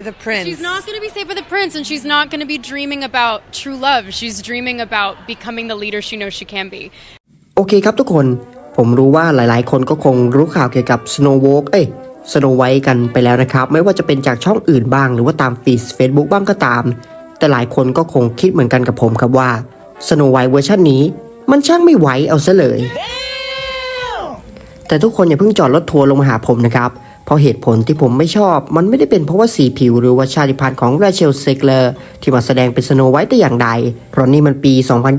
The prince. She's not going to be safe with the prince, and she's not going to be dreaming about true love. She's dreaming about becoming the leader she knows she can be. โอเคครับทุกคน ผมรู้ว่าหลายๆ คนก็คงรู้ข่าวเกี่ยวกับ Snow Walk เอ้ย Snow White กันไปแล้วนะครับ ไม่ว่าจะเป็นจากช่องอื่นบ้าง หรือว่าตามฟีด Facebook บ้างก็ตาม แต่หลายคนก็คงคิดเหมือนกันกับผมครับว่า Snow White เวอร์ชันนี้ มันช่างไม่ไหวเอาซะเลย แต่ทุกคนอย่าเพิ่งจอดรถทัวร์ลงมาหาผมนะครับเพ ราะเหตุผลที่ผมไม่ชอบ มันไม่ได้เป็นเพราะว่าสีผิวหรือว่าชาติพันธุ์ของราเชลเซกเลอร์ที่มาแสดงเป็นสโนไวท์แต่อย่างใด เพราะนี่มันปี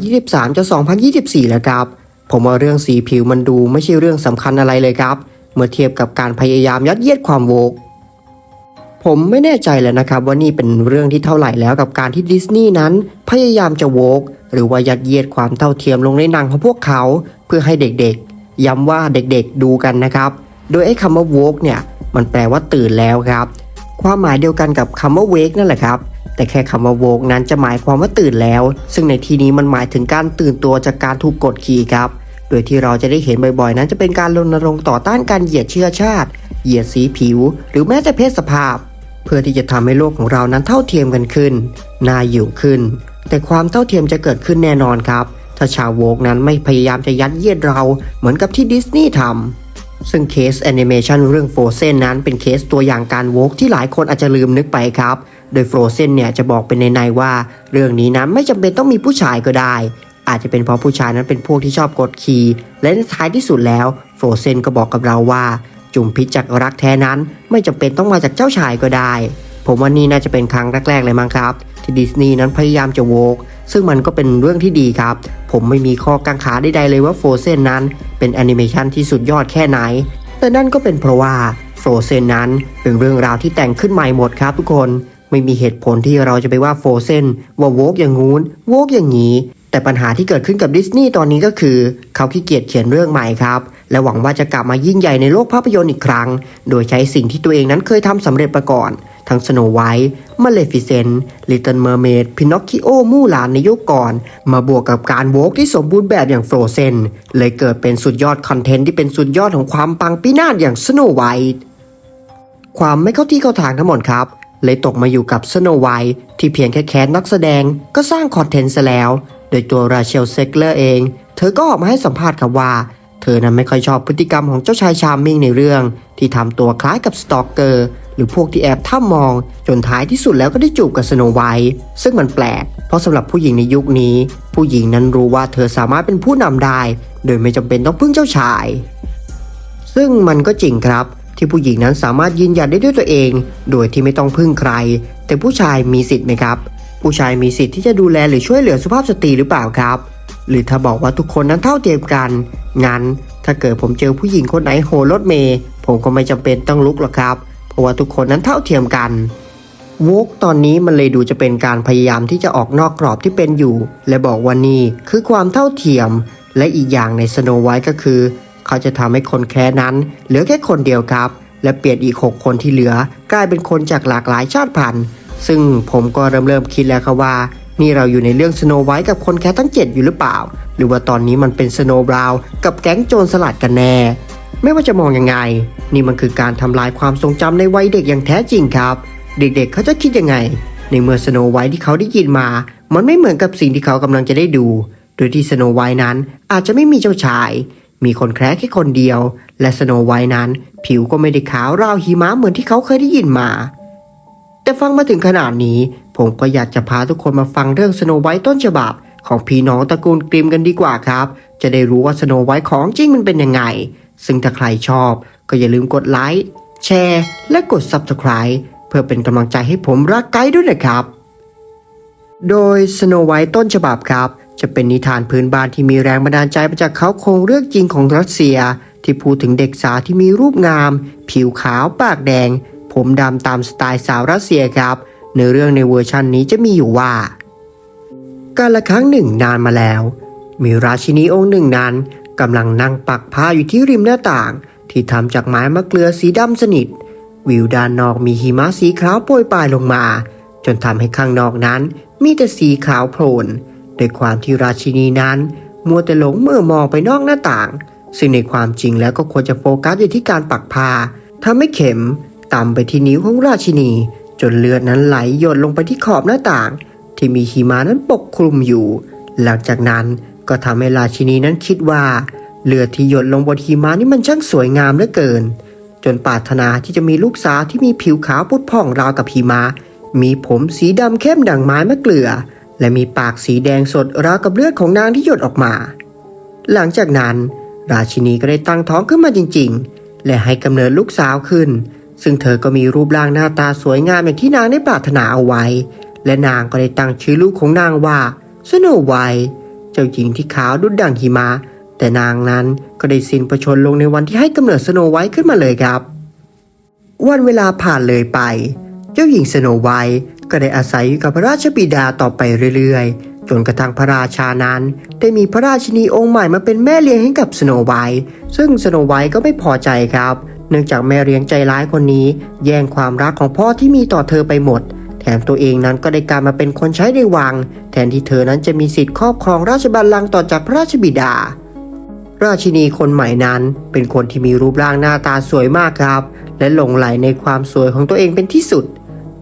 2023จะ2024 แล้วครับ ผมว่าเรื่องสีผิวมันดูไม่ใช่เรื่องสำคัญอะไรเลยครับ เมื่อเทียบกับการพยายามยัดเยียดความโวกผมไม่แน่ใจเลยนะครับว่านี่เป็นเรื่องที่เท่าไหร่แล้วกับการที่ดิสนีย์นั้น พยายามจะโวกหรือว่ายัดเยียดความเท่าเทียมลงในหนังของพวกเขา เพื่อให้เด็กๆ ย้ำว่าเด็กๆดูกันนะครับ โดยไอ้คำว่าโวกเนี่ย มันแปลว่าตื่นแล้วครับ ความหมายเดียวกันกับคำว่าเวกนั่นแหละครับ แต่แค่คำว่าโวกนั้นจะหมายความว่าตื่นแล้ว ซึ่งในที่นี้มันหมายถึงการตื่นตัวจากการถูกกดขี่ครับ โดยที่เราจะได้เห็นบ่อยๆ นั้นจะเป็นการรณรงค์ต่อต้านการเหยียดเชื้อชาติ เหยียดสีผิว หรือแม้แต่เพศสภาพ เพื่อที่จะทำให้โลกของเรานั้นเท่าเทียมกันขึ้น น่าอยู่ขึ้น แต่ความเท่าเทียมจะเกิดขึ้นแน่นอนครับถ้าชาวโวกนั้นไม่พยายามจะยัดเยียดเราเหมือนกับที่ดิสนีย์ทำ ซึ่งเคสแอนิเมชันเรื่อง Frozen นั้นเป็นเคสตัวอย่างการโวกที่หลายคนอาจจะลืมนึกไปครับ โดย Frozen เนี่ยจะบอกเป็นในๆว่า เรื่องนี้นั้นไม่จำเป็นต้องมีผู้ชายก็ได้ อาจจะเป็นเพราะผู้ชายนั้นเป็นพวกที่ชอบกดขี่และในท้ายที่สุดแล้ว Frozen ก็บอกกับเราว่าจุ่มพิษจากรักแท้นั้น ไม่จำเป็นต้องมาจากเจ้าชายก็ได้ ผมว่านี่น่าจะเป็นครั้งแรกๆเลยมั้งครับ ที่ดิสนีย์นั้นพยายามจะโวกซึ่งมันก็เป็นเรื่องที่ดีครับ ผมไม่มีข้อกังขาใดๆเลยว่า Frozen นั้นเป็นแอนิเมชันที่สุดยอดแค่ไหน แต่นั่นก็เป็นเพราะว่า Frozen นั้นเป็นเรื่องราวที่แต่งขึ้นใหม่หมดครับทุกคนไม่มีเหตุผลที่เราจะไปว่า Frozen ว่าโวกอย่างงู้นโวกอย่างนี้ แต่ปัญหาที่เกิดขึ้นกับดิสนีย์ตอนนี้ก็คือ เขาขี้เกียจเขียนเรื่องใหม่ครับ และหวังว่าจะกลับมายิ่งใหญ่ในโลกภาพยนตร์อีกครั้ง โดยใช้สิ่งที่ตัวเองนั้นเคยทำสำเร็จมาก่อน ทั้งสโนไวท์มาเลฟิเซนต์ลิตเติ้ลเมอร์เมดพินอคคิโอมู่หลานในยุคก่อน มาบวกกับการโวกที่สมบูรณ์แบบอย่างโฟรเซนเลยเกิดเป็นสุดยอดคอนเทนต์ที่เป็นสุดยอดของความปังปีนาศอย่างสโนไวท์ความไม่เข้าที่เข้าทางทั้งหมดครับ เลยตกมาอยู่กับสโนไวท์ที่เพียงแค่แคสนักแสดงก็สร้างคอนเทนต์ซะแล้ว โดยตัวราเชลเซกเลอร์เอง เธอก็ออกมาให้สัมภาษณ์ครับว่า เธอนั้นไม่ค่อยชอบพฤติกรรมของเจ้าชายชามมิงในเรื่อง ที่ทำตัวคล้ายกับสตอกเกอร์ หรือพวกที่แอบท่ามองจนท้ายที่สุดแล้วก็ได้จูบกับสโนไวท์ซึ่งมันแปลก เพราะสำหรับผู้หญิงในยุคนี้ ผู้หญิงนั้นรู้ว่าเธอสามารถเป็นผู้นำได้ โดยไม่จำเป็นต้องพึ่งเจ้าชาย ซึ่งมันก็จริงครับที่ผู้หญิงนั้นสามารถยืนหยัดได้ด้วยตัวเอง โดยที่ไม่ต้องพึ่งใคร แต่ผู้ชายมีสิทธิ์ไหมครับ ผู้ชายมีสิทธิ์ที่จะดูแลหรือช่วยเหลือสุภาพสตรีหรือเปล่าครับ หรือถ้าบอกว่าทุกคนนั้นเท่าเทียมกัน งั้น ถ้าเกิดผมเจอผู้หญิงคนไหนโหรถเมย์ผมก็ไม่จำเป็นต้องลุกหรอกครับ เพราะว่าทุกคนนั้นเท่าเทียมกันวกตอนนี้มันเลยดูจะเป็นการพยายามที่จะออกนอกกรอบที่เป็นอยู่ และบอกว่านี่คือความเท่าเทียม และอีกอย่างในสโนไวท์ก็คือ เขาจะทำให้คนแค่นั้น เหลือแค่คนเดียวครับ และเปลี่ยนอีก 6 คนที่เหลือ กลายเป็นคนจากหลากหลายชาติพันธุ์ ซึ่งผมก็เริ่มเริ่มคิดแล้วครับว่า นี่เราอยู่ในเรื่องสโนไวท์กับคนแค่ทั้ง 7 อยู่หรือเปล่า หรือว่าตอนนี้มันเป็นสโนบราวกับแก๊งโจรสลัดกันแน่ ไม่ว่าจะมองยังไง นี่มันคือการทำลายความทรงจำในวัยเด็กอย่างแท้จริงครับ เด็กๆเขาจะคิดยังไง ในเมื่อสโนไวท์ที่เขาได้ยินมา มันไม่เหมือนกับสิ่งที่เขากำลังจะได้ดู โดยที่สโนไวท์นั้นอาจจะไม่มีเจ้าชาย มีคนแคร์แค่คนเดียว และสโนไวท์นั้น ผิวก็ไม่ได้ขาวราวหิมะเหมือนที่เขาเคยได้ยินมา แต่ฟังมาถึงขนาดนี้ ผมก็อยากจะพาทุกคนมาฟังเรื่องสโนไวท์ต้นฉบับ ของพี่น้องตระกูลกริมกันดีกว่าครับ จะได้รู้ว่าสโนไวท์ของจริงมันเป็นยังไง ซึ่งถ้าใครชอบก็อย่าลืมกดไลค์แชร์และกด Subscribe เพื่อเป็นกำลังใจให้ผมรักไกด์ด้วยนะครับ โดย Snow White ต้นฉบับครับ จะเป็นนิทานพื้นบ้านที่มีแรงบันดาลใจมาจากเขาโครงเรื่องจริงของรัสเซีย ที่พูดถึงเด็กสาวที่มีรูปงาม ผิวขาวปากแดง ผมดำตามสไตล์สาวรัสเซียครับเนื้อเรื่องในเวอร์ชันนี้จะมีอยู่ว่า การละครั้งหนึ่งนานมาแล้ว มีราชินีองค์หนึ่งนั้น กำลังนั่งปักผ้าอยู่ที่ริมหน้าต่าง ที่ทำจากไม้มะเกลือสีดำสนิท วิวด้านนอกมีหิมะสีขาวโปรยปลายลงมา จนทำให้ข้างนอกนั้นมีแต่สีขาวโพลนโดยความที่ราชินีนั้น มัวแต่หลงเมื่อมองไปนอกหน้าต่าง ซึ่งในความจริงแล้วก็ควรจะโฟกัสอยู่ที่การปักผ้าทำให้เข็มต่ำไปที่นิ้วของราชินี จนเลือดนั้นไหลหยดลงไปที่ขอบหน้าต่าง ที่มีหิมะนั้นปกคลุมอยู่ หลังจากนั้น ก็ทำให้ราชินีนั้นคิดว่าเลือดที่หยดลงบนหิมะนี่มันช่างสวยงามเหลือเกิน จนปรารถนาที่จะมีลูกสาวที่มีผิวขาวพุดผ่องราวกับหิมะ มีผมสีดำเข้มดั่งไม้มะเกลือ และมีปากสีแดงสดราวกับเลือดของนางที่หยดออกมา หลังจากนั้น ราชินีก็ได้ตั้งท้องขึ้นมาจริง ๆ และให้กำเนิดลูกสาวขึ้น ซึ่งเธอก็มีรูปร่างหน้าตาสวยงามอย่างที่นางได้ปรารถนาเอาไว้ และนางก็ได้ตั้งชื่อลูกของนางว่าสโนไวท์ เจ้าหญิงที่ขาวดุจดั่งหิมะ แต่นางนั้นก็ได้สิ้นประชนลงในวันที่ให้กำเนิดสโนไวท์ขึ้นมาเลยครับ วันเวลาผ่านเลยไป เจ้าหญิงสโนไวท์ก็ได้อาศัยอยู่กับพระราชบิดาต่อไปเรื่อยๆ จนกระทั่งพระราชานั้นได้มีพระราชินีองค์ใหม่มาเป็นแม่เลี้ยงให้กับสโนไวท์ซึ่งสโนไวท์ก็ไม่พอใจครับ เนื่องจากแม่เลี้ยงใจร้ายคนนี้ แย่งความรักของพ่อที่มีต่อเธอไปหมด แถมตัวเองนั้นก็ได้กลารมาเป็นคนใช้ในวัง แทนที่เธอนั้นจะมีสิทธิ์ครอบครองราชบัลลังก์ต่อจากพระราชบิดา ราชินีคนใหม่นั้นเป็นคนที่มีรูปร่างหน้าตาสวยมากครับ และหลงไหลในความสวยของตัวเองเป็นที่สุด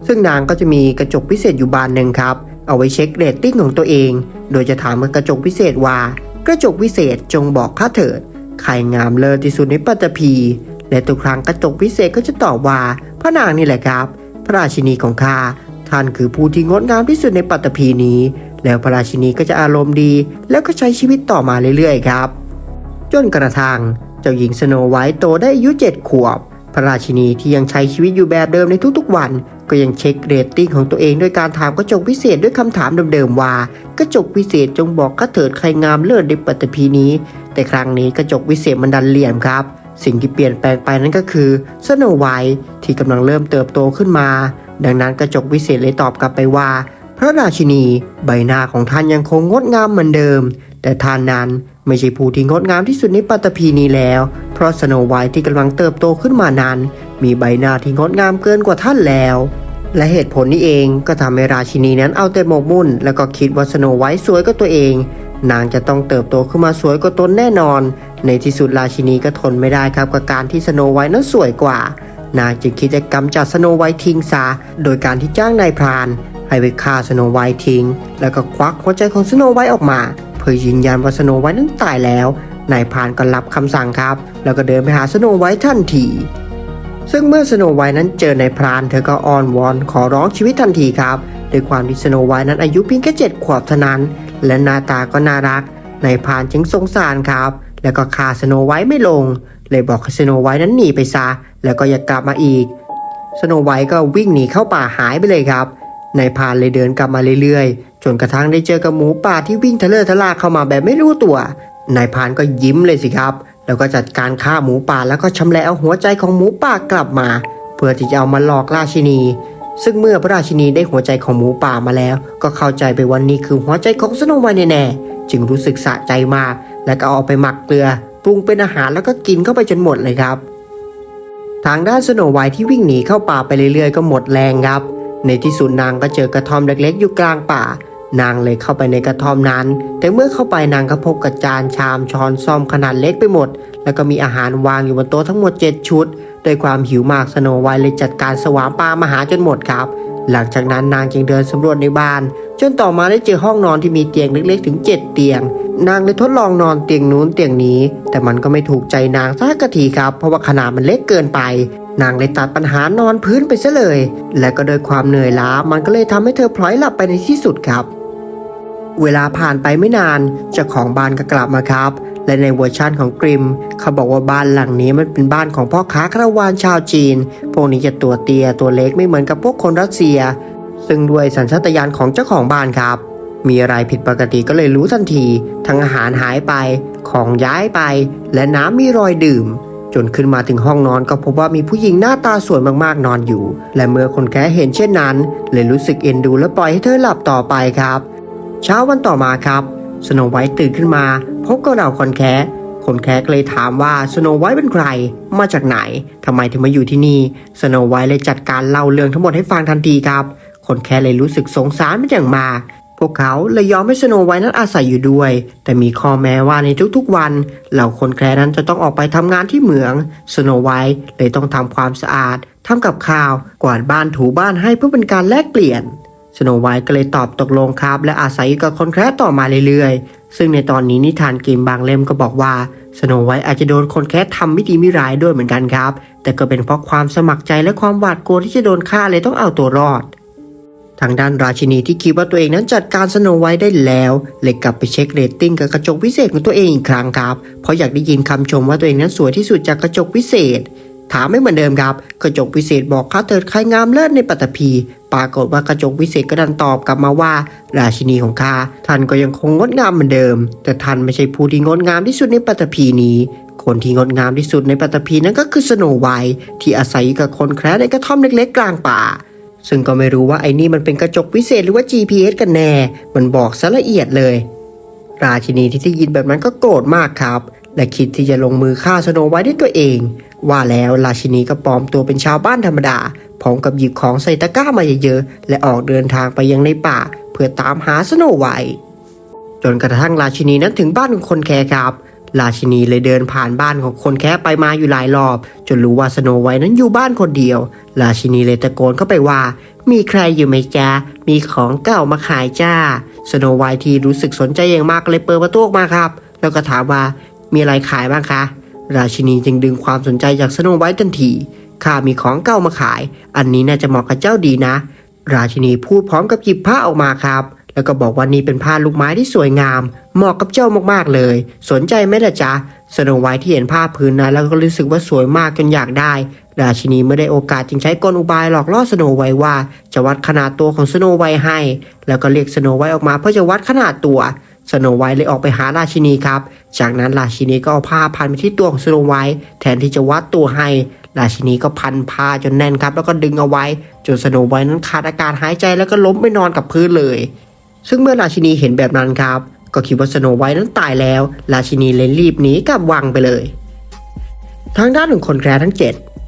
ซึ่งนางก็จะมีกระจกพิเศษอยู่บานหนึ่งครับ เอาไว้เช็คเรตติ้งของตัวเอง โดยจะถามกับกระจกพิเศษว่า กระจกพิเศษจงบอกข้าเถิดใครงามเลิศที่สุดในปัตตภีและทุกครั้งกระจกพิเศษก็จะตอบว่าพระนางนี่แหละครับ พระราชินีของข้า ท่านคือผู้ที่งดงามที่สุดในปัตตภีนี้ แล้วพระราชินีก็จะอารมณ์ดี แล้วก็ใช้ชีวิตต่อมาเรื่อยๆครับ จนกระทั่งเจ้าหญิงสโนไวท์โตได้อายุเจ็ดขวบ พระราชินีที่ยังใช้ชีวิตอยู่แบบเดิมในทุกๆวัน ก็ยังเช็คเรตติ้งของตัวเองด้วยการถามกระจกพิเศษด้วยคำถามเดิมๆว่ากระจกพิเศษจงบอกข้าเถิดใครงามเลิศในปัตตภีนี้ แต่ครั้งนี้กระจกพิเศษมันดันเหลี่ยมครับสิ่งที่เปลี่ยนแปลงไปนั่นก็คือสโนไวท์ที่กำลังเริ่มเติบโตขึ้นมา ดังนั้นกระจกพิเศษเลยตอบกลับไปว่า พระราชินี ใบหน้าของท่านยังคงงดงามเหมือนเดิม แต่ท่านนั้นไม่ใช่ผู้ที่งดงามที่สุดในปัตตภีนี้แล้ว เพราะสโนไวท์ที่กำลังเติบโตขึ้นมานั้น มีใบหน้าที่งดงามเกินกว่าท่านแล้วและเหตุผลนี้เองก็ทำให้ราชินีนั้นเอาแต่หมกมุ่น แล้วก็คิดว่าสโนไวท์สวยกว่าตัวเอง นางจะต้องเติบโตขึ้นมาสวยกว่าตนแน่นอน ในที่สุดราชินีก็ทนไม่ได้ครับกับการที่สโนไวท์นั้นสวยกว่า นางจึงคิดจะกำจัดสโนไวท์ทิ้งซะโดยการที่จ้างนายพราน ให้ไปฆ่าสโนไวท์ทิ้ง แล้วก็ควักหัวใจของสโนไวท์ออกมา เพื่อยืนยันว่าสโนไวท์นั้นตายแล้วนายพรานก็รับคำสั่งครับ แล้วก็เดินไปหาสโนไวท์ทันทีซึ่งเมื่อสโนไวท์นั้นเจอนายพรานเธอก็อ้อนวอนขอร้องชีวิตทันทีครับด้วยความที่สโนไวท์นั้นอายุเพียงแค่เจ็ดขวบเท่านั้น และหน้าตาก็น่ารักนายพรานจึงสงสารครับ แล้วก็ฆ่าสโนไวท์ไม่ลง เลยบอกให้สโนไวท์นั้นหนีไปซะ แล้วก็อย่ากลับมาอีก สโนไวท์ก็วิ่งหนีเข้าป่าหายไปเลยครับ นายพานเลยเดินกลับมาเรื่อยๆ จนกระทั่งได้เจอกับหมูป่าที่วิ่งทะเลทะลาเข้ามาแบบไม่รู้ตัวนายพานก็ยิ้มเลยสิครับ แล้วก็จัดการฆ่าหมูป่าแล้วก็ชำแหละเอาหัวใจของหมูป่ากลับมา เพื่อที่จะเอามาหลอกราชินี ซึ่งเมื่อพระราชินีได้หัวใจของหมูป่ามาแล้ว ก็เข้าใจไปวันนี้คือหัวใจของสโนไวท์แน่ๆจึงรู้สึกสะใจมาก แล้วก็เอาไปหมักเกลือปรุงเป็นอาหารแล้วก็กินเข้าไปจนหมดเลยครับ ทางด้านสโนไวท์ที่วิ่งหนีเข้าป่าไปเรื่อยๆ ก็หมดแรงครับ ในที่สุดนางก็เจอกระท่อมเล็กๆ อยู่กลางป่า นางเลยเข้าไปในกระท่อมนั้น แต่เมื่อเข้าไปนางก็พบกับจานชามช้อนซ่อมขนาดเล็กไปหมด แล้วก็มีอาหารวางอยู่บนโต๊ะทั้งหมด 7 ชุด ด้วยความหิวมากสโนไวท์เลยจัดการสวามปลามาหาจนหมดครับ หลังจากนั้นนางจึงเดินสำรวจในบ้าน จนต่อมาได้เจอห้องนอนที่มีเตียงเล็กๆ ถึง 7 เตียง นางเลยทดลองนอนเตียงนู้นเตียงนี้ แต่มันก็ไม่ถูกใจนางสักกะทีครับ เพราะว่าขนาดมันเล็กเกินไป นางเลยตัดปัญหานอนพื้นไปซะเลย และก็โดยความเหนื่อยล้ามันก็เลยทำให้เธอพลอยหลับไปในที่สุดครับเวลาผ่านไปไม่นานเจ้าของบ้านก็กลับมาครับ และในเวอร์ชั่นของกริม เขาบอกว่าบ้านหลังนี้มันเป็นบ้านของพ่อค้าคาราวานชาวจีน พวกนี้จะตัวเตียตัวเล็กไม่เหมือนกับพวกคนรัสเซีย ซึ่งด้วยสัญชาตญาณของเจ้าของบ้านครับ มีอะไรผิดปกติก็เลยรู้ทันที ทั้งอาหารหายไป ของย้ายไป และน้ำมีรอยดื่ม จนขึ้นมาถึงห้องนอนก็พบว่ามีผู้หญิงหน้าตาสวยมากๆนอนอยู่ และเมื่อคนแก่เห็นเช่นนั้น เลยรู้สึกเอ็นดูและปล่อยให้เธอหลับต่อไปครับ เช้าวันต่อมาครับ สโนไวท์ตื่นขึ้นมาพบกับเราคนแคะคนแคะเลยถามว่าสโนไวท์เป็นใคร มาจากไหนทำไมถึงมาอยู่ที่นี่สโนไวท์เลยจัดการเล่าเรื่องทั้งหมดให้ฟังทันทีครับ คนแคะเลยรู้สึกสงสารเป็นอย่างมากพวกเขาเลยยอมให้สโนไวท์นั้นอาศัยอยู่ด้วย แต่มีข้อแม้ว่าในทุกๆวัน เหล่าคนแคร์นั้นจะต้องออกไปทำงานที่เหมือง สโนไวท์เลยต้องทำความสะอาดทำกับข้าว กวาดบ้านถูบ้านให้เพื่อเป็นการแลกเปลี่ยน สโนไวท์ก็เลยตอบตกลงครับ และอาศัยกับคนแคร์ต่อมาเรื่อยๆ ซึ่งในตอนนี้นิทานเกมบางเล่มก็บอกว่าสโนไวท์อาจจะโดนคนแคร์ทำไม่ดีไม่ร้ายด้วยเหมือนกันครับ แต่ก็เป็นเพราะความสมัครใจและความหวาดกลัวที่จะโดนฆ่าเลยต้องเอาตัวรอด ทางด้านราชินีที่คิดว่าตัวเองนั้นจัดการสโนไวท์ได้แล้วเลยกลับไปเช็คเรตติ้งกับกระจกวิเศษของตัวเองอีกครั้งครับ เพราะอยากได้ยินคำชมว่าตัวเองนั้นสวยที่สุดจากกระจกวิเศษ ถามไม่เหมือนเดิมครับ กระจกวิเศษบอกข้าเถิดใครงามเลิศในปัตตภีปรากฏว่ากระจกวิเศษก็ดันตอบกลับมาว่า ราชินีของข้าท่านก็ยังคงงดงามเหมือนเดิม แต่ท่านไม่ใช่ผู้ที่งดงามที่สุดในปัตตภีนี้ คนที่งดงามที่สุดในปัตตภีนั้นก็คือสโนไวท์ที่อาศัยกับคนแคร์ในกระท่อมเล็กๆ กลางป่าซึ่งก็ไม่รู้ว่าไอ้นี่มันเป็นกระจกวิเศษหรือว่า GPS กันแน่ มันบอกซะละเอียดเลย ราชินีที่ได้ยินแบบนั้นก็โกรธมากครับ และคิดที่จะลงมือฆ่าสโนไวท์ด้วยตัวเอง ว่าแล้วราชินีก็ปลอมตัวเป็นชาวบ้านธรรมดาพร้อมกับหยิบของใส่ตะกร้ามาเยอะๆ และออกเดินทางไปยังในป่า เพื่อตามหาสโนไวท์จนกระทั่งราชินีนั้นถึงบ้านของคนแคร์ครับ ราชินีเลยเดินผ่านบ้านของคนแคร์ไปมาอยู่หลายรอบ จนรู้ว่าสโนไวท์นั้นอยู่บ้านคนเดียว ราชินีเลยตะโกนเข้าไปว่า มีใครอยู่ไหมจ๊ะมีของเก่ามาขายจ้า สโนไวท์ที่รู้สึกสนใจอย่างมากเลยเปิดประตูออกมาครับ แล้วก็ถามว่า มีอะไรขายบ้างคะ ราชินีจึงดึงความสนใจจากสโนไวท์ทันที ข้ามีของเก่ามาขาย อันนี้น่าจะเหมาะกับเจ้าดีนะ ราชินีพูดพร้อมกับหยิบผ้าออกมาครับ แล้วก็บอกว่านี่เป็นผ้าลูกไม้ที่สวยงาม เหมาะกับเจ้ามากๆเลย สนใจไหมล่ะจ๊ะสโนไวท์ที่เห็นผ้าพื้นนั้นแล้วก็รู้สึกว่าสวยมากจนอยากได้ ราชินีเมื่อได้โอกาสจึงใช้กลอุบายหลอกล่อสโนไวท์ว่าจะวัดขนาดตัวของสโนไวท์ให้ แล้วก็เรียกสโนไวท์ออกมาเพื่อจะวัดขนาดตัว สโนไวท์เลยออกไปหาราชินีครับ จากนั้นราชินีก็เอาผ้าพันไปที่ตัวของสโนไวท์แทนที่จะวัดตัวให้ ราชินีก็พันผ้าจนแน่นครับ แล้วก็ดึงเอาไว้ จนสโนไวท์นั้นขาดอากาศหายใจแล้วก็ล้มไปนอนกับพื้นเลย ซึ่งเมื่อราชินีเห็นแบบนั้นครับ ก็คิดว่าสโนไวท์นั้นตายแล้ว ราชินีเลยรีบหนีกลับวังไปเลย ทางด้านของคนแคร์ทั้ง 7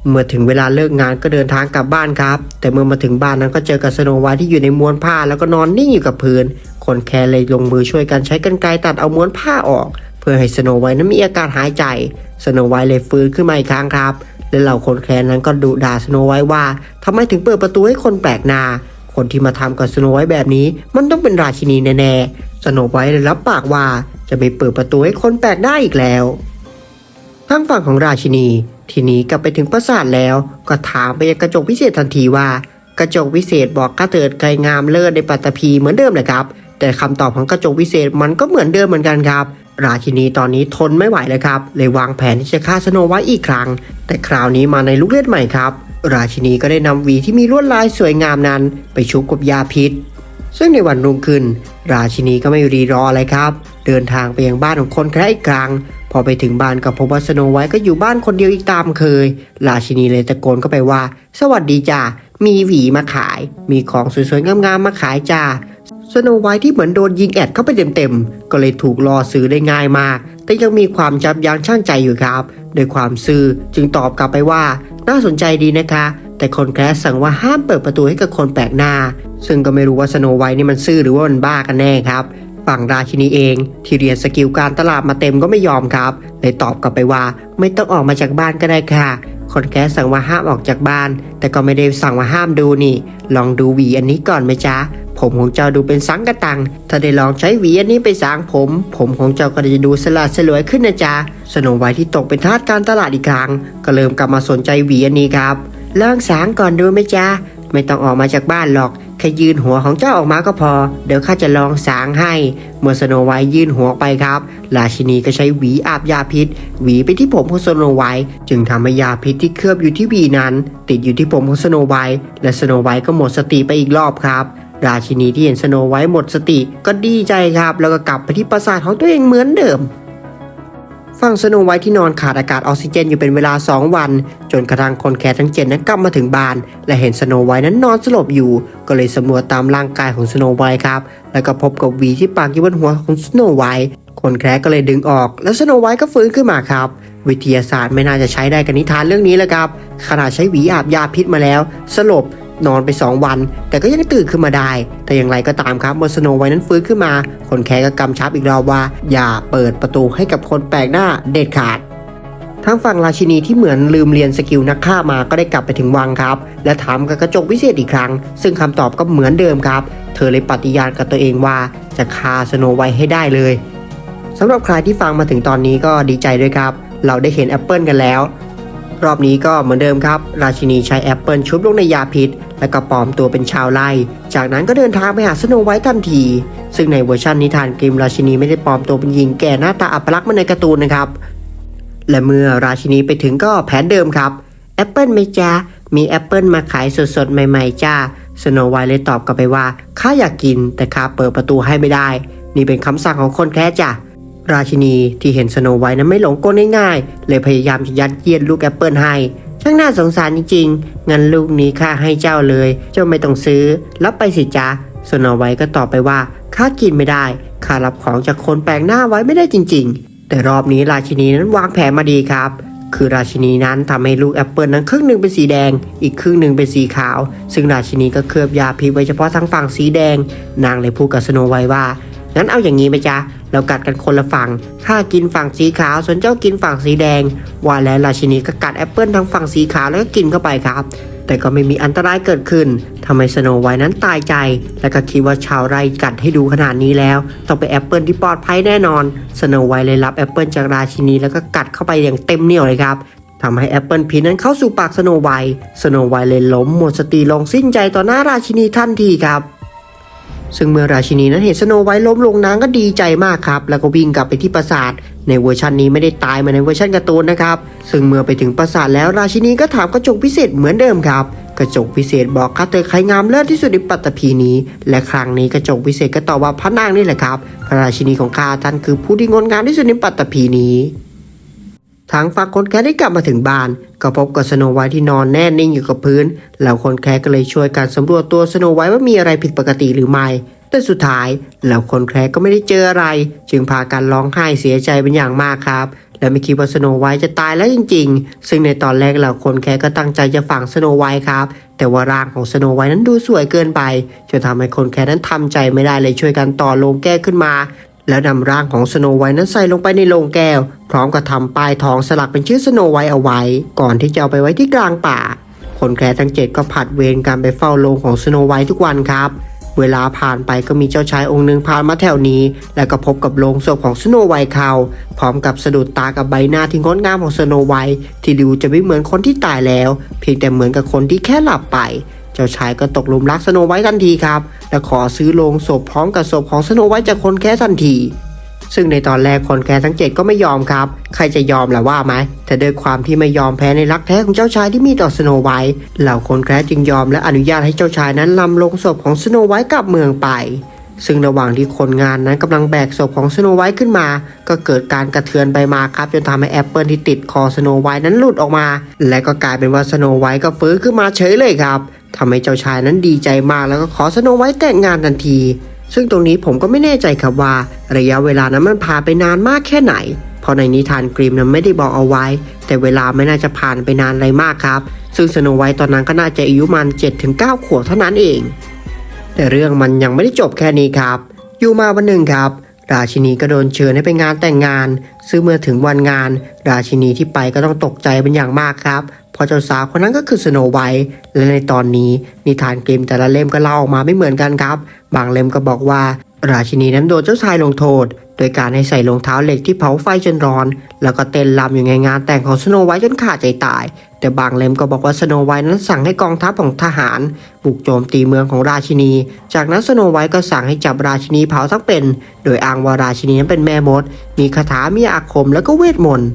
เมื่อถึงเวลาเลิกงานก็เดินทางกลับบ้านครับ แต่เมื่อมาถึงบ้านนั้นก็เจอกับสโนไวท์ที่อยู่ในม้วนผ้าแล้วก็นอนนิ่งอยู่กับพื้น คนแคร์เลยลงมือช่วยกันใช้กรรไกรตัดเอาม้วนผ้าออก เพื่อให้สโนไวท์นั้นมีอาการหายใจ สโนไวท์เลยฟื้นขึ้นมาอีกครั้งครับ และเหล่าคนแคร์นั้นก็ดุด่าสโนไวท์ว่าทำไมถึงเปิดประตูให้คนแปลกหน้า คนที่มาทำกับสโนไวท์แบบนี้ มันต้องเป็นราชินีแน่ๆ สโนไวท์เลยรับปากว่าจะไม่เปิดประตูให้คนแปลกหน้าอีกแล้วทางฝั่งของราชินี ทีนี้กลับไปถึงปราสาทแล้ว ก็ถามไปยังกระจกวิเศษทันทีว่า กระจกวิเศษบอกข้าเถิดไกรงามเลิศในปัตตภีเหมือนเดิมเลยครับ แต่คำตอบของกระจกวิเศษมันก็เหมือนเดิมเหมือนกันครับ ราชินีตอนนี้ทนไม่ไหวเลยครับ เลยวางแผนที่จะฆ่าสโนไวท์อีกครั้ง แต่คราวนี้มาในลูกเลือดใหม่ครับ ราชินีก็ได้นำหวีที่มีลวดลายสวยงามนั้น ไปชุบกับยาพิษ ซึ่งในวันรุ่งขึ้น ราชินีก็ไม่รีรออะไรครับ เดินทางไปยังบ้านของคนแคระอีกครั้งพอไปถึงบ้านก็พบว่าสโนไวท์ก็อยู่บ้านคนเดียวอีกตามเคย ราชินีเลยตะโกนเข้าไปว่า สวัสดีจ้ามีหวีมาขาย มีของสวยๆงามๆมาขายจ้า สโนไวท์ที่เหมือนโดนยิงแอดเข้าไปเต็มๆ ก็เลยถูกล่อซื้อได้ง่ายมาก แต่ยังมีความจับยั้งชั่งใจอยู่ครับโดยความซื่อจึงตอบกลับไปว่า น่าสนใจดีนะคะ แต่คนแคสสั่งว่าห้ามเปิดประตูให้กับคนแปลกหน้า ซึ่งก็ไม่รู้ว่าสโนไวท์นี่มันซื่อหรือว่ามันบ้ากันแน่ครับฝั่งราชินีเองที่เรียนสกิลการตลาดมาเต็มก็ไม่ยอมครับเลยตอบกลับไปว่าไม่ต้องออกมาจากบ้านก็ได้ค่ะ คนแคสสั่งว่าห้ามออกจากบ้าน แต่ก็ไม่ได้สั่งว่าห้ามดูนี่ ลองดูหวีอันนี้ก่อนไหมจ๊ะ ผมของเจ้าดูเป็นสังกะตัง ถ้าได้ลองใช้หวีอันนี้ไปสางผม ผมของเจ้าก็จะดูสลาดสลวยขึ้นนะจ๊ะสโนไวท์ที่ตกเป็นทาสการตลาดอีกครั้ง ก็เริ่มกลับมาสนใจหวีอันนี้ครับลองสางก่อนดูไหมจ๊ะไม่ต้องออกมาจากบ้านหรอกแค่ยืนหัวของเจ้าออกมาก็พอ เดี๋ยวข้าจะลองสางให้ เมื่อสโนไวท์ยื่นหัวไปครับ ราชินีก็ใช้หวีอาบยาพิษ หวีไปที่ผมของสโนไวท์จึงทำให้ยาพิษที่เคลือบอยู่ที่หวีนั้น ติดอยู่ที่ผมของสโนไวท์และสโนไวท์ก็หมดสติไปอีกรอบครับ ราชินีที่เห็นสโนไวท์หมดสติก็ดีใจครับ แล้วก็กลับไปที่ปราสาทของตัวเองเหมือนเดิมฝั่งสโนไวท์ที่นอนขาดอากาศออกซิเจนอยู่เป็นเวลา 2 วัน จนกระทั่งคนแคร์ทั้งเจ็ดนั้นกลับมาถึงบ้าน และเห็นสโนไวท์นั้นนอนสลบอยู่ ก็เลยสำรวจตามร่างกายของสโนไวท์ครับ แล้วก็พบกับหวีที่ปากอยู่บนหัวของสโนไวท์คนแคร์ก็เลยดึงออก แล้วสโนไวท์ก็ฟื้นขึ้นมาครับ วิทยาศาสตร์ไม่น่าจะใช้ได้กับนิทานเรื่องนี้แล้วครับขนาดใช้หวีอาบยาพิษมาแล้ว สลบ นอนไป 2 วัน แต่ก็ยังตื่นขึ้นมาได้ แต่อย่างไรก็ตามครับเมื่อสโนไวท์นั้นฟื้นขึ้นมา คนแคร์ก็กำชับอีกรอบว่า อย่าเปิดประตูให้กับคนแปลกหน้าเด็ดขาดทางฝั่งราชินีที่เหมือนลืมเรียนสกิลนักฆ่ามาก็ได้กลับไปถึงวังครับ และถามกับกระจกวิเศษอีกครั้ง ซึ่งคำตอบก็เหมือนเดิมครับ เธอเลยปฏิญาณกับตัวเองว่าจะฆ่าสโนไวให้ได้เลยสำหรับใครที่ฟังมาถึงตอนนี้ก็ดีใจด้วยครับ เราได้เห็นแอปเปิลกันแล้ว รอบนี้ก็เหมือนเดิมครับ ราชินีใช้แอปเปิลชุบลงในยาพิษ และก็ปลอมตัวเป็นชาวไร่ จากนั้นก็เดินทางไปหาสโนไวท์ทันที ซึ่งในเวอร์ชันนิทานกริมราชินีไม่ได้ปลอมตัวเป็นหญิงแก่หน้าตาอัปลักษณ์เหมาในการ์ตูนนะครับ และเมื่อราชินีไปถึงก็แผนเดิมครับแอปเปิลไหมจ้ามีแอปเปิลมาขายสดๆ ใหม่ๆจ้าสโนไวท์เลยตอบกลับไปว่าข้าอยากกินแต่ข้าเปิดประตูให้ไม่ได้ นี่เป็นคำสั่งของคนแค่จ้ะ ราชินีที่เห็นสโนไวท์นั้นไม่หลงกลง่ายๆ เลยพยายามจะยัดเยียดลูกแอปเปิลให้ ช่างน่าสงสารจริงๆ งั้นลูกนี้ข้าให้เจ้าเลย เจ้าไม่ต้องซื้อ รับไปสิจ้าสโนไวท์ก็ตอบไปว่าข้ากินไม่ได้ ข้ารับของจากคนแปลกหน้าไว้ไม่ได้จริงๆ แต่รอบนี้ราชินีนั้นวางแผนมาดีครับ คือราชินีนั้นทำให้ลูกแอปเปิลนั้นครึ่งหนึ่งเป็นสีแดง อีกครึ่งหนึ่งเป็นสีขาว ซึ่งราชินีก็เคลือบยาพิษไว้เฉพาะทางฝั่งสีแดง นางเลยพูดกับสโนไวท์ว่า งั้นเอาอย่างนี้ไหมจ๊ะ เรากัดกันคนละฝั่ง ข้ากินฝั่งสีขาว ส่วนเจ้ากินฝั่งสีแดง ว่าแล้วราชินีก็กัดแอปเปิลทางฝั่งสีขาวแล้วก็กินเข้าไปครับ แต่ก็ไม่มีอันตรายเกิดขึ้นทำให้สโนไวท์นั้นตายใจ และก็คิดว่าชาวไร่กัดให้ดูขนาดนี้แล้ว ต้องเป็นแอปเปิลที่ปลอดภัยแน่นอน สโนไวท์เลยรับแอปเปิลจากราชินีแล้วก็กัดเข้าไปอย่างเต็มเหนี่ยวเลยครับทำให้แอปเปิลพีนั้นเข้าสู่ปากสโนไวท์สโนไวท์เลยล้มหมดสติลงสิ้นใจต่อหน้าราชินีทันทีครับ ซึ่งเมื่อราชินีนั้นเห็นสโนไวท์ล้มลงนางก็ดีใจมากครับ แล้วก็วิ่งกลับไปที่ปราสาท ในเวอร์ชันนี้ไม่ได้ตายเหมาในเวอร์ชันการ์ตูนนะครับ ซึ่งเมื่อไปถึงปราสาทแล้วราชินีก็ถามกระจกพิเศษเหมือนเดิมครับกระจกพิเศษบอกข้าเธอใครงามเลิศที่สุดในปัตตภีนี้ และครั้งนี้กระจกพิเศษก็ตอบว่าพระนางนี่แหละครับ พระราชินีของข้าท่านคือผู้ที่งดงามที่สุดในปัตตภีนี้ ทางฝั่งคนแคร์ได้กลับมาถึงบ้าน ก็พบกับสโนไวท์ที่นอนแน่นิ่งอยู่กับพื้นแล้วคนแคร์ก็เลยช่วยกันสำรวจตัวสโนไวท์ว่ามีอะไรผิดปกติหรือไม่ แต่สุดท้ายแล้วคนแคร์ก็ไม่ได้เจออะไร จึงพากันร้องไห้เสียใจเป็นอย่างมากครับและไม่คิดว่าสโนไวท์จะตายแล้วจริง ๆ ซึ่งในตอนแรกเหล่าคนแคร์ก็ตั้งใจจะฝังสโนไวท์ครับ แต่ว่าร่างของสโนไวท์นั้นดูสวยเกินไปจนทำให้คนแคร์นั้นทำใจไม่ได้เลยช่วยกันต่อลงแก้ขึ้นมา แล้วนำร่างของสโนไวท์นั้นใส่ลงไปในโลงแก้ว พร้อมกับทำป้ายทองสลักเป็นชื่อสโนไวท์เอาไว้ ก่อนที่จะเอาไปไว้ที่กลางป่า คนแคร์ทั้งเจ็ดก็ผัดเวรการไปเฝ้าโลงของสโนไวท์ทุกวันครับ เวลาผ่านไปก็มีเจ้าชายองค์หนึ่งผ่านมาแถวนี้ แล้วก็พบกับโลงศพของสโนไวท์เขาพร้อมกับสะดุดตากับใบหน้าที่งดงามของสโนไวท์ที่ดูจะไม่เหมือนคนที่ตายแล้ว เพียงแต่เหมือนกับคนที่แค่หลับไป เจ้าชายก็ตกหลุมรักสโนไวท์ทันทีครับ และขอซื้อโลงศพพร้อมกับศพของสโนไวท์จากคนแค่ทันที ซึ่งในตอนแรกคนแคร์ทั้งเจ็ดก็ไม่ยอมครับ ใครจะยอมล่ะว่าไหม แต่ด้วยความที่ไม่ยอมแพ้ในรักแท้ของเจ้าชายที่มีต่อสโนไวท์เหล่าคนแคร์จึงยอมและอนุญาตให้เจ้าชายนั้นลำลงศพของสโนไวท์กลับเมืองไปซึ่งระหว่างที่คนงานนั้นกำลังแบกศพของสโนไวท์ขึ้นมา ก็เกิดการกระเทือนไปมาครับ จนทำให้แอปเปิลที่ติดคอสโนไวท์นั้นหลุดออกมา และก็กลายเป็นว่าสโนไวท์ก็ฟื้นขึ้นมาเฉยเลยครับ ทำให้เจ้าชายนั้นดีใจมากแล้วก็ขอสโนไวท์แต่งงานทันที ซึ่งตรงนี้ผมก็ไม่แน่ใจครับว่า ระยะเวลานั้นมันผ่านไปนานมากแค่ไหน เพราะในนิทานกรีมนั้นไม่ได้บอกเอาไว้ แต่เวลาไม่น่าจะผ่านไปนานอะไรมากครับ ซึ่งสโนไวท์ตอนนั้นก็น่าจะอายุมัน 7-9 ขวบเท่านั้นเอง แต่เรื่องมันยังไม่ได้จบแค่นี้ครับ อยู่มาวันหนึ่งครับ ราชินีก็โดนเชิญให้ไปงานแต่งงาน ซึ่งเมื่อถึงวันงาน ราชินีที่ไปก็ต้องตกใจเป็นอย่างมากครับเพราะเจ้าสาวคนนั้นก็คือสโนไวท์และในตอนนี้นิทานเกมแต่ละเล่มก็เล่าออกมาไม่เหมือนกันครับ บางเล่มก็บอกว่า ราชินีนั้นโดนเจ้าชายลงโทษ โดยการให้ใส่รองเท้าเหล็กที่เผาไฟจนร้อน แล้วก็เต้นรำอยู่ในงานแต่งของสโนไวท์จนขาดใจตาย แต่บางเล่มก็บอกว่าสโนไวท์นั้นสั่งให้กองทัพของทหาร บุกโจมตีเมืองของราชินี จากนั้นสโนไวท์ก็สั่งให้จับราชินีเผาทั้งเป็น โดยอ้างว่าราชินีนั้นเป็นแม่มด มีคาถามีอาคมแล้วก็เวทมนต์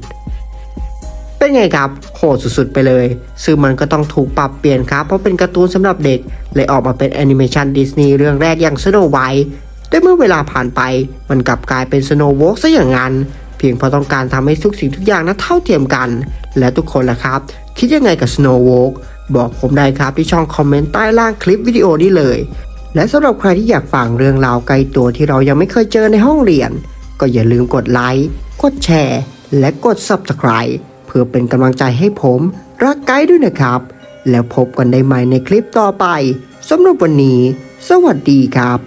เป็นไงครับ โหดสุดๆไปเลย ซึ่งมันก็ต้องถูกปรับเปลี่ยนครับ เพราะเป็นการ์ตูนสำหรับเด็ก เลยออกมาเป็นแอนิเมชันดิสนีย์เรื่องแรกอย่างสโนไวท์แต่เมื่อเวลาผ่านไป มันกลับกลายเป็นสโนว์วอล์กซะอย่างนั้น เพียงเพราะต้องการทำให้ทุกสิ่งทุกอย่างนั้นเท่าเทียมกัน และทุกคนล่ะครับ คิดยังไงกับ Snow Walk บอกผมได้ครับที่ช่องคอมเมนต์ใต้ล่างคลิปวิดีโอนี้เลย และสำหรับใครที่อยากฟังเรื่องราวไกลตัวที่เรายังไม่เคยเจอในห้องเรียน ก็อย่าลืมกดไลค์ กดแชร์ และกด Subscribe เพื่อเป็นกำลังใจให้ผมรักไกด์ด้วยนะครับ แล้วพบกันได้ใหม่ในคลิปต่อไปสำหรับวันนี้ สวัสดีครับ